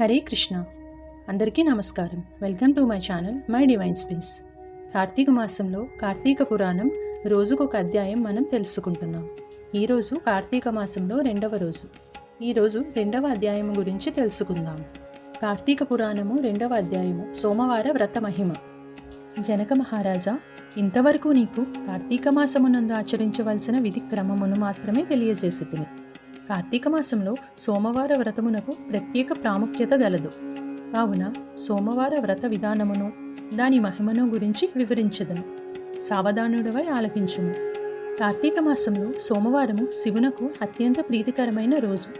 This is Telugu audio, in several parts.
హరే కృష్ణ. అందరికీ నమస్కారం. Welcome to my channel my divine space. Kartika మాసంలో కార్తీక పురాణం రోజుకొక అధ్యాయం మనం తెలుసుకుంటున్నాం. ఈరోజు కార్తీక మాసంలో రెండవ రోజు. ఈరోజు రెండవ అధ్యాయం గురించి తెలుసుకుందాం. కార్తీక పురాణము రెండవ అధ్యాయము సోమవార వ్రత మహిమ. జనక మహారాజా ఇంతవరకు నీకు కార్తీక మాసమునందు ఆచరించవలసిన విధి క్రమమును మాత్రమే తెలియజేసి తిని కార్తీక మాసంలో సోమవార వ్రతమునకు ప్రత్యేక ప్రాముఖ్యత గలదు. కావున సోమవార వ్రత విధానమును దాని మహిమను గురించి వివరించదను సావధానుడవై ఆలకించుము. కార్తీక మాసంలో సోమవారము శివునకు అత్యంత ప్రీతికరమైన రోజు.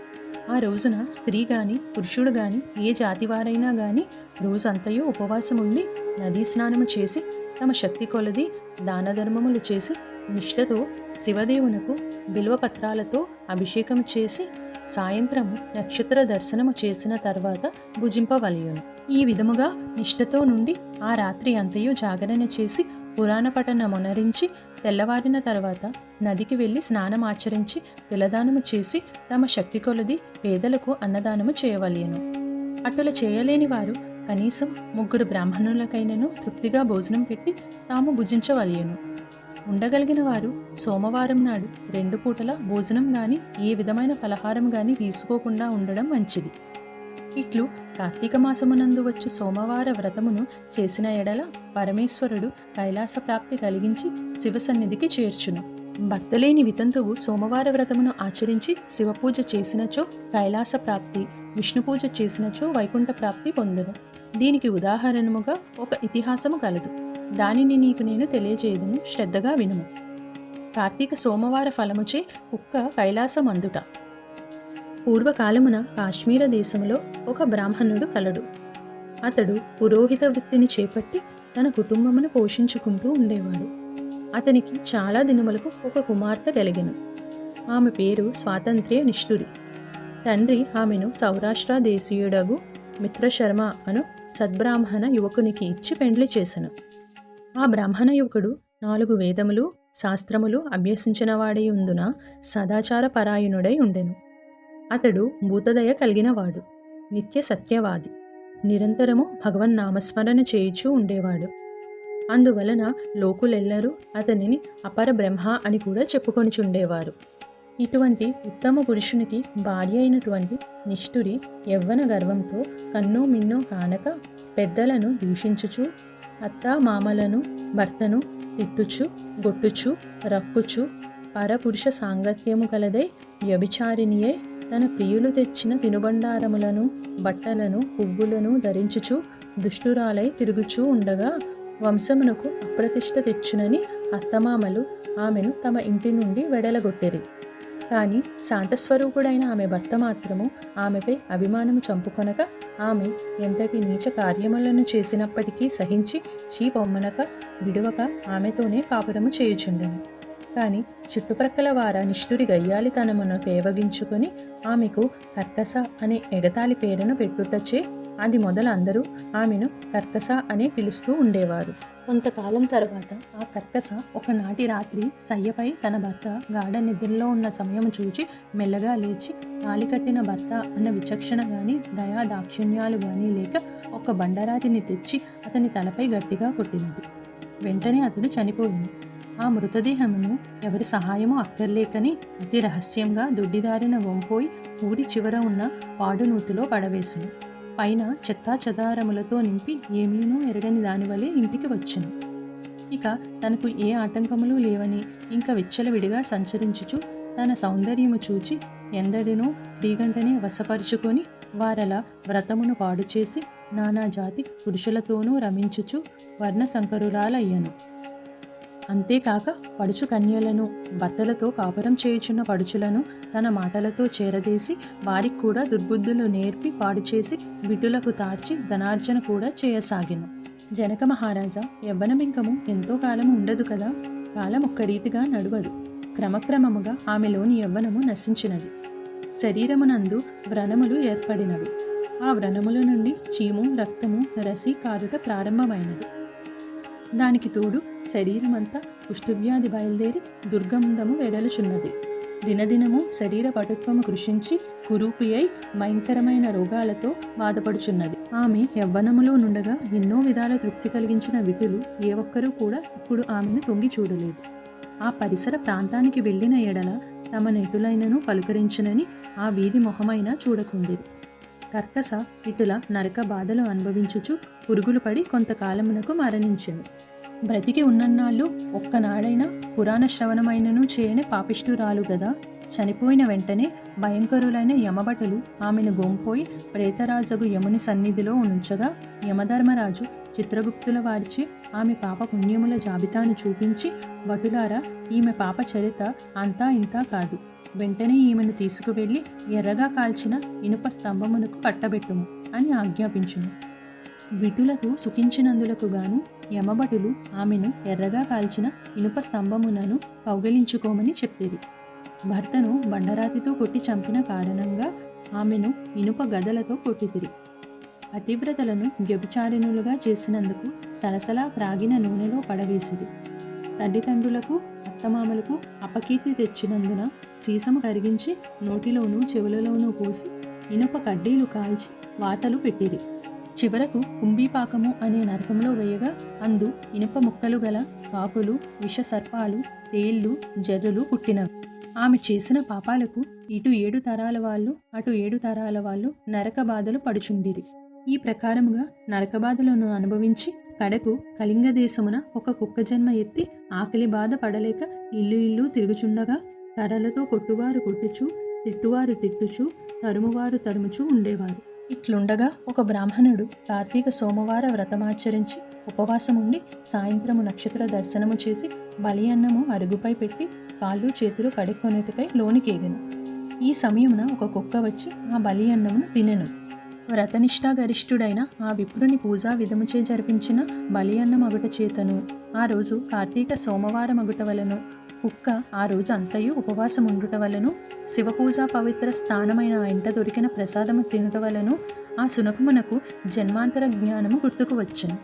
ఆ రోజున స్త్రీ గాని పురుషుడు గాని ఏ జాతివారైనా గాని రోజంతయు ఉపవాసం ఉండి నదీ స్నానము చేసి తమ శక్తి కొలది దాన ధర్మములు చేసి నిష్ఠతో శివదేవునకు బిల్వపత్రాలతో అభిషేకం చేసి సాయంత్రం నక్షత్ర దర్శనము చేసిన తర్వాత భుజింపవలయును ఈ విధముగా నిష్ఠతో నుండి ఆ రాత్రి అంతయు జాగరణ చేసి పురాణ పఠన మొనరించి తెల్లవారిన తర్వాత నదికి వెళ్ళి స్నానం ఆచరించి తిలదానము చేసి తమ శక్తి కొలది పేదలకు అన్నదానము చేయవలయను అటుల చేయలేని వారు కనీసం ముగ్గురు బ్రాహ్మణులకైనను తృప్తిగా భోజనం పెట్టి తాము భుజించవలయను ఉండగలిగిన వారు సోమవారం నాడు రెండు పూటల భోజనం గాని ఏ విధమైన ఫలహారం గాని తీసుకోకుండా ఉండడం మంచిది. ఇట్లు కార్తీక మాసమునందు వచ్చు సోమవార వ్రతమును చేసిన ఎడల పరమేశ్వరుడు కైలాస ప్రాప్తి కలిగించి శివ సన్నిధికి చేర్చును. భర్తలేని వితంతువు సోమవార వ్రతమును ఆచరించి శివపూజ చేసినచో కైలాస ప్రాప్తి విష్ణు పూజ చేసినచో వైకుంఠ ప్రాప్తి పొందును. దీనికి ఉదాహరణముగా ఒక ఇతిహాసము కలదు. దానిని నీకు నేను తెలియజేయదును శ్రద్ధగా వినుము. కార్తీక సోమవార ఫలముచే కుక్క కైలాసం అందుట పూర్వకాలమున కాశ్మీర దేశంలో ఒక బ్రాహ్మణుడు కలడు. అతడు పురోహిత వృత్తిని చేపట్టి తన కుటుంబమును పోషించుకుంటూ ఉండేవాడు. అతనికి చాలా దినములకు ఒక కుమార్తె కలిగెను. ఆమె పేరు స్వాతంత్ర్య నిష్ఠుడి తండ్రి ఆమెను సౌరాష్ట్ర దేశీయుడగు మిత్రశర్మ అను సద్బ్రాహ్మణ యువకునికి ఇచ్చి పెండ్లి చేశాను ఆ బ్రాహ్మణ యువకుడు నాలుగు వేదములు శాస్త్రములు అభ్యసించినవాడై ఉందున సదాచార పరాయణుడై ఉండెను. అతడు భూతదయ కలిగినవాడు నిత్య సత్యవాది నిరంతరము భగవన్ నామస్మరణ చేయుచూ ఉండేవాడు. అందువలన లోకులెల్లరూ అతనిని అపర బ్రహ్మ అని కూడా చెప్పుకొనిచుండేవారు. ఇటువంటి ఉత్తమ పురుషునికి భార్య అయినటువంటి నిష్ఠురి యవ్వన గర్వంతో కన్నో మిన్నో కానక పెద్దలను దూషించుచు అత్త మామలను భర్తను తిట్టుచు గొట్టుచు రక్కుచు పరపురుష సాంగత్యము కలదై వ్యభిచారిణియే తన ప్రియులు తెచ్చిన తినుబండారములను బట్టలను పువ్వులను ధరించుచు దుష్టురాలై తిరుగుచూ ఉండగా వంశమునకు అప్రతిష్ట తెచ్చునని అత్తమామలు ఆమెను తమ ఇంటి నుండి వెడలగొట్టిరి. కానీ శాంతస్వరూపుడైన ఆమె భర్త మాత్రము ఆమెపై అభిమానము చంపుకొనక ఆమె ఎంతటి నీచ కార్యములను చేసినప్పటికీ సహించి చీ పొమ్మనక విడువక ఆమెతోనే కాపురము చేయుచుండెను. కానీ చుట్టుప్రక్కల వార గయ్యాలి గయ్యాలితనమును పేవగించుకొని ఆమెకు కర్కస అనే ఎగతాళి పేరును పెట్టుటచే అది మొదలు అందరూ ఆమెను కర్కస అనే పిలుస్తూ ఉండేవారు. కొంతకాలం తర్వాత ఆ కర్కస ఒకనాటి రాత్రి సయ్యపై తన భర్త గాఢ నిద్రలో ఉన్న సమయం చూచి మెల్లగా లేచి తాలి కట్టిన భర్త అన్న విచక్షణ గాని దయా దాక్షిణ్యాలు గాని లేక ఒక బండరాతిని తెచ్చి అతని తలపై గట్టిగా కొట్టినది. వెంటనే అతడు చనిపోయింది. ఆ మృతదేహమును ఎవరి సహాయము అక్కర్లేకని అతి రహస్యంగా దొడ్డిదారిన గొంపోయి ఊరి చివర ఉన్న పాడునూతిలో పడవేసును పైన చెత్తా చెదారములతో నింపి ఏమీనూ ఎరగని దానివలే ఇంటికి వచ్చెను. ఇక తనకు ఏ ఆటంకములు లేవని ఇంకా విచ్చలవిడిగా సంచరించుచు తన సౌందర్యము చూచి ఎందడినో క్రీగంటనే వశపరుచుకొని వారల వ్రతమును పాడు చేసి నానా జాతి పురుషులతోనూ రమించుచు వర్ణ సంకరురాలయ్యను అంతేకాక పడుచు కన్యలను భర్తలతో కాపురం చేయుచున్న పడుచులను తన మాటలతో చేరదేసి వారికి కూడా దుర్బుద్ధులు నేర్పి పాడు చేసి తార్చి ధనార్జన కూడా చేయసాగిన. జనక మహారాజా యవ్వనమింకము ఎంతో కాలము ఉండదు కదా? కాలం ఒక్క రీతిగా నడవదు. క్రమక్రమముగా ఆమెలోని యవ్వనము నశించినది. శరీరమునందు వ్రణములు ఏర్పడినవి. ఆ వ్రణముల నుండి చీము రక్తము రసి కారుట ప్రారంభమైనది. దానికి తోడు శరీరమంతా కుష్ఠవ్యాధి బయలుదేరి దుర్గంధము వెడలుచున్నది. దినదినము శరీర పటుత్వము కృషించి కురూపి అయి భయంకరమైన రోగాలతో బాధపడుచున్నది. ఆమె యవ్వనములో నుండగా ఎన్నో విధాల తృప్తి కలిగించిన విటులు ఏ ఒక్కరూ కూడా ఇప్పుడు ఆమెను తొంగి చూడలేదు. ఆ పరిసర ప్రాంతానికి వెళ్ళిన ఎడల తమ నెటులైనను పలుకరించునని ఆ వీధి మొహమైనా చూడకుండేది. కర్కస ఇటుల నరక బాధలు అనుభవించుచు పురుగులు పడి కొంతకాలమునకు మరణించెను. బ్రతికి ఉన్నన్నాళ్ళు ఒక్కనాడైనా పురాణ శ్రవణమైనను చేయని పాపిష్ఠురాలు గదా. చనిపోయిన వెంటనే భయంకరులైన యమభటులు ఆమెను గొంపోయి ప్రేతరాజగు యముని సన్నిధిలో ఉంచగా యమధర్మరాజు చిత్రగుప్తుల వారిచి ఆమె పాప పుణ్యముల జాబితాను చూపించి భటులారా ఈమె పాప చరిత అంతా ఇంతా కాదు. వెంటనే ఈమెను తీసుకువెళ్ళి ఎర్రగా కాల్చిన ఇనుప స్తంభమునకు కట్టబెట్టుము అని ఆజ్ఞాపించును. విటులకు సుఖించినందులకు గాను యమభటులు ఆమెను ఎర్రగా కాల్చిన ఇనుప స్తంభమునను కౌగలించుకోమని చెప్పేది. భర్తను బండరాతితో కొట్టి చంపిన కారణంగా ఆమెను ఇనుప గదలతో కొట్టితిరి. పతివ్రతలను వ్యభిచారిణులుగా చేసినందుకు సలసలా క్రాగిన నూనెలో పడవేసిరి. తల్లిదండ్రులకు అత్తమామలకు అపకీర్తి తెచ్చినందున సీసము కరిగించి నోటిలోనూ చెవులలోనూ పోసి ఇనుప కడ్డీలు కాల్చి వాతలు పెట్టిరి. చివరకు కుంభీపాకము అనే నరకంలో వేయగా అందు ఇనుప ముక్కలు గల పాకులు విషసర్పాలు తేళ్ళు జర్రులు పుట్టినవి. ఆమె చేసిన పాపాలకు ఇటు ఏడు తరాల వాళ్ళు అటు ఏడు తరాల వాళ్ళు నరక బాధలు పడుచుండిరి. ఈ ప్రకారముగా నరక బాధలను అనుభవించి కడకు కళింగ దేశమున ఒక కుక్క జన్మ ఎత్తి ఆకలి బాధ పడలేక ఇల్లు ఇల్లు తిరుగుచుండగా కర్రలతో కొట్టువారు కొట్టుచు తిట్టువారు తిట్టుచు తరుమువారు తరుముచూ ఉండేవారు. ఇట్లుండగా ఒక బ్రాహ్మణుడు కార్తీక సోమవార వ్రతమాచరించి ఉపవాసం ఉండి సాయంత్రము నక్షత్ర దర్శనము చేసి బలి అన్నము అరుగుపై పెట్టి కాళ్ళు చేతులు కడుక్కొనేటికై లోనికేగెను ఈ సమయమున ఒక కుక్క వచ్చి ఆ బలి అన్నమును తినెను. వ్రతనిష్టాగరిష్ఠుడైన ఆ విప్రుని పూజా విధముచే జరిపించిన బలి అన్న మగుట చేతను. ఆ రోజు కార్తీక సోమవారం మగుట వలను కుక్క ఆ రోజు అంతయు ఉపవాసం ఉండుట వలను శివపూజా పవిత్ర స్థానమైన ఆ ఇంట దొరికిన ప్రసాదము తినుట వలను ఆ సునకమునకు జన్మాంతర జ్ఞానము గుర్తుకు వచ్చును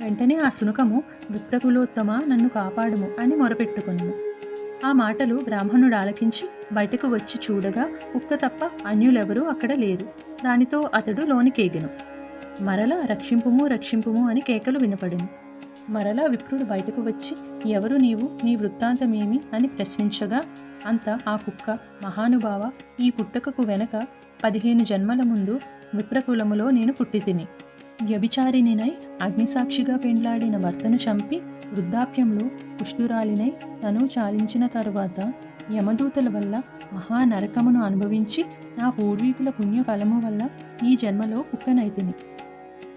వెంటనే ఆ సునకము విప్రకులోత్తమ నన్ను కాపాడుము అని మొరపెట్టుకును ఆ మాటలు బ్రాహ్మణుడు ఆలకించి బయటకు వచ్చి చూడగా కుక్క తప్ప అన్యులెవరూ అక్కడ లేరు. దానితో అతడు లోనికేగెను. మరల రక్షింపుము రక్షింపుము అని కేకలు వినపడెను. మరలా విప్రుడు బయటకు వచ్చి ఎవరు నీవు? నీ వృత్తాంతమేమి? అని ప్రశ్నించగా అంత ఆ కుక్క మహానుభావ ఈ పుట్టకకు వెనక పదిహేను జన్మల ముందు విప్రకులములో నేను పుట్టితిని. వ్యభిచారిణినై అగ్నిసాక్షిగా పెండ్లాడిన భర్తను చంపి వృద్ధాప్యంలో పుష్టురాలినై తను చాలించిన తరువాత యమదూతల వల్ల మహానరకమును అనుభవించి నా పూర్వీకుల పుణ్యఫలము వల్ల ఈ జన్మలో కుక్కనైతిని.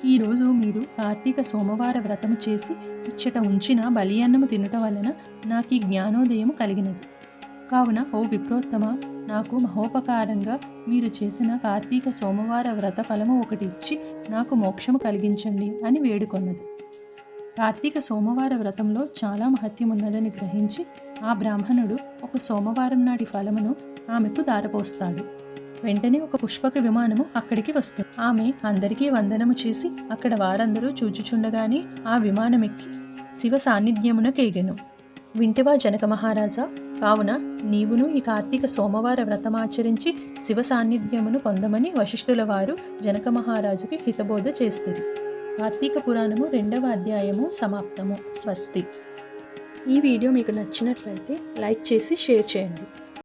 ఈరోజు మీరు కార్తీక సోమవార వ్రతము చేసి ఇచ్చట ఉంచిన బలి అన్నము తినుట వలన నాకు ఈ జ్ఞానోదయం కలిగినది. కావున ఓ విప్రోత్తమ నాకు మహోపకారంగా మీరు చేసిన కార్తీక సోమవార వ్రత ఫలము ఒకటి ఇచ్చి నాకు మోక్షము కలిగించండి అని వేడుకొన్నది. కార్తీక సోమవార వ్రతంలో చాలా మహత్యం ఉన్నదని గ్రహించి ఆ బ్రాహ్మణుడు ఒక సోమవారం నాటి ఫలమును ఆమెకు దారపోస్తాడు వెంటనే ఒక పుష్పక విమానము అక్కడికి వస్తుంది. ఆమె అందరికీ వందనము చేసి అక్కడ వారందరూ చూచుచుండగానే ఆ విమానమెక్కి శివ సాన్నిధ్యమున కేగెను. వింటివా జనక మహారాజా కావున నీవును ఈ కార్తీక సోమవార వ్రతమాచరించి శివ సాన్నిధ్యమును పొందమని వశిష్ఠుల వారు జనక మహారాజుకి హితబోధ చేస్తారు. కార్తీక పురాణము రెండవ అధ్యాయము సమాప్తము. స్వస్తి. ఈ వీడియో మీకు నచ్చినట్లయితే లైక్ చేసి షేర్ చేయండి.